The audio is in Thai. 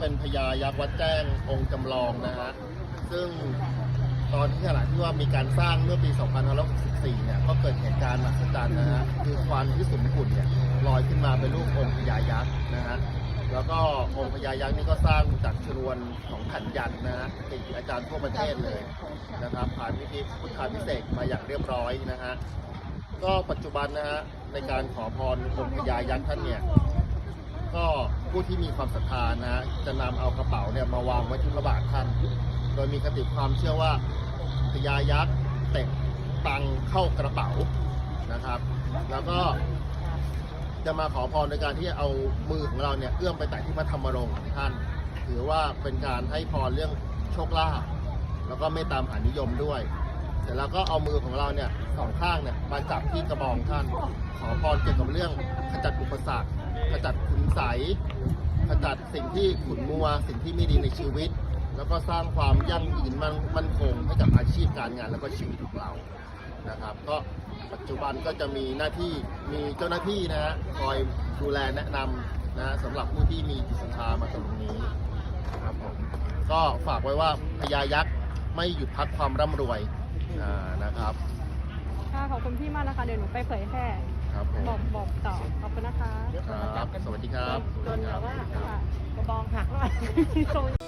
เป็นพญายักษ์วัดแจ้งองค์จำลองนะฮะซึ่งตอนที่ขณะที่ว่ามีการสร้างเมื่อปี 2564 เนี่ย ก็เกิดเหตุการณ์มหัศจรรย์นะฮะ คือควันที่สุมขุ่นเนี่ยลอยขึ้นมาเป็นรูปองค์พญายักษ์นะฮะ แล้วก็องค์พญายักษ์นี่ก็สร้างจากชนวนของขันยันนะฮะติดอาจารย์ทั่วประเทศเลยนะครับ ผ่านพิธีพุทธาพิเศษมาอย่างเรียบร้อยนะฮะ ก็ปัจจุบันนะฮะในการขอพรองค์พญายักษ์ท่านเนี่ย ผู้ที่มีความศรัทธานะฮะจะนำเอากระเป๋าเนี่ยมาวางไว้ที่พระบาทท่าน โดยมีคติความเชื่อว่าพญายักษ์เตะตังเข้ากระเป๋านะครับ แล้วก็จะมาขอพรในการที่เอามือของเราเนี่ยเอื้อมไปแตะที่พระธรรมรงค์ของท่าน ถือว่าเป็นการให้พรเรื่องโชคลาภแล้วก็เมตตามหานิยมด้วย เสร็จแล้วก็เอามือของเราเนี่ยสองข้างเนี่ยมาจับที่กระบองท่าน ขอพรเกี่ยวกับเรื่องขจัดอุปสรรค ขจัดคุณใสยขจัดสิ่งที่ขุ่นมัว สิ่งที่ไม่ดีในชีวิต แล้วก็สร้างความยั่งยืนมั่นมั่นคงให้กับอาชีพการงานแล้วก็ชีวิตของเรานะครับ ก็ปัจจุบันก็จะมีหน้าที่มีเจ้าหน้าที่นะฮะคอยดูแลแนะนำนะฮะสำหรับผู้ที่มีจิตศรัทธามาตรงนี้ครับผมก็ฝากไว้ว่าพญายักษ์ไม่หยุดพักความร่ำรวยอ่านะครับ ค่ะขอบคุณพี่มากนะคะ เดี๋ยวหนูไปเผยแพร่ครับผม บอกบอกต่อ ขอบคุณนะคะครับสวัสดีครับ จนแบบว่าค่ะกระบองหักแล้ว